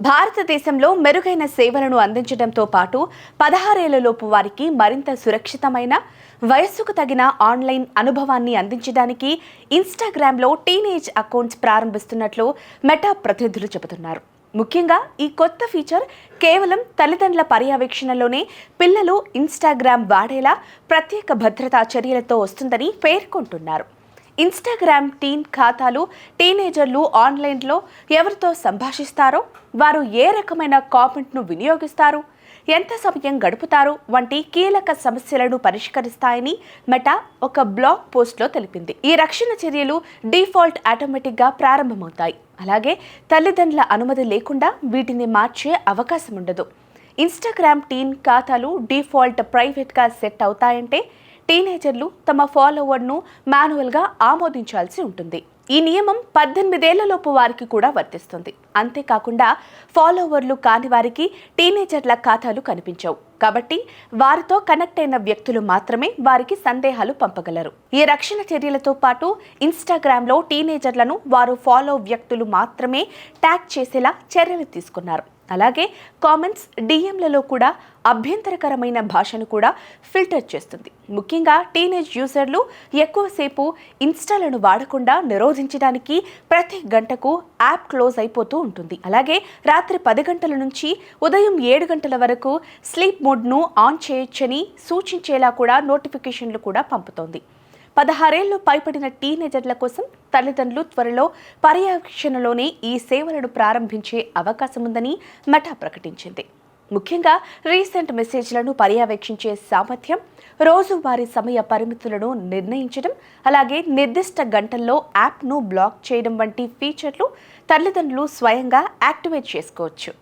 భారతదేశంలో మెరుగైన సేవలను అందించడంతో పాటు పదహారేళ్ళలోపు వారికి మరింత సురక్షితమైన వయస్సుకు తగిన ఆన్లైన్ అనుభవాన్ని అందించడానికి ఇన్స్టాగ్రామ్లో టీనేజ్ అకౌంట్స్ ప్రారంభిస్తున్నట్లు మెటా ప్రతినిధులు చెబుతున్నారు. ముఖ్యంగా ఈ కొత్త ఫీచర్ కేవలం తల్లిదండ్రుల పర్యవేక్షణలోనే పిల్లలు ఇన్స్టాగ్రామ్ వాడేలా ప్రత్యేక భద్రతా చర్యలతో వస్తుందని పేర్కొంటున్నారు. ఇన్స్టాగ్రామ్ టీన్ ఖాతాలు టీనేజర్లు ఆన్లైన్లో ఎవరితో సంభాషిస్తారో వారు ఏ రకమైన కామెంట్ను వినియోగిస్తారు ఎంత సమయం గడుపుతారు వంటి కీలక సమస్యలను పరిష్కరిస్తాయని మెటా ఒక బ్లాగ్ పోస్ట్లో తెలిపింది. ఈ రక్షణ చర్యలు డిఫాల్ట్ ఆటోమేటిక్గా ప్రారంభమవుతాయి. అలాగే తల్లిదండ్రుల అనుమతి లేకుండా వీటిని మార్చే అవకాశం ఉండదు. ఇన్స్టాగ్రామ్ టీన్ ఖాతాలు డిఫాల్ట్ ప్రైవేట్గా సెట్ అవుతాయంటే టీనేజర్లు తమ ఫాలోవర్ను మాన్యువల్గా ఆమోదించాల్సి ఉంటుంది. ఈ నియమం పద్దెనిమిదేళ్ళలోపు వారికి కూడా వర్తిస్తుంది. అంతేకాకుండా ఫాలోవర్లు కాని వారికి టీనేజర్ల ఖాతాలు కనిపించవు. కాబట్టి వారితో కనెక్ట్ అయిన వ్యక్తులు మాత్రమే వారికి సందేహాలు పంపగలరు. ఈ రక్షణ చర్యలతో పాటు ఇన్స్టాగ్రామ్లో టీనేజర్లను వారు ఫాలో వ్యక్తులు మాత్రమే ట్యాగ్ చేసేలా చర్యలు తీసుకున్నారు. అలాగే కామెంట్స్ డిఎంలలో కూడా అభ్యంతరకరమైన భాషను కూడా ఫిల్టర్ చేస్తుంది. ముఖ్యంగా టీనేజ్ యూజర్లు ఎక్కువసేపు ఇన్స్టాలను వాడకుండా నిరోధించడానికి ప్రతి గంటకు యాప్ క్లోజ్ అయిపోతూ ఉంటుంది. అలాగే రాత్రి పది గంటల నుంచి ఉదయం ఏడు గంటల వరకు స్లీప్ మోడ్ను ఆన్ చేయొచ్చని సూచించేలా కూడా నోటిఫికేషన్లు కూడా పంపుతోంది. పదహారేళ్ళు పైబడిన టీనేజర్ల కోసం తల్లిదండ్రులు త్వరలో పర్యవేక్షణలోనే ఈ సేవలను ప్రారంభించే అవకాశం ఉందని మెటా ప్రకటించింది. ముఖ్యంగా రీసెంట్ మెసేజ్లను పర్యవేక్షించే సామర్థ్యం రోజువారీ సమయ పరిమితులను నిర్ణయించడం అలాగే నిర్దిష్ట గంటల్లో యాప్ను బ్లాక్ చేయడం వంటి ఫీచర్లు తల్లిదండ్రులు స్వయంగా యాక్టివేట్ చేసుకోవచ్చు.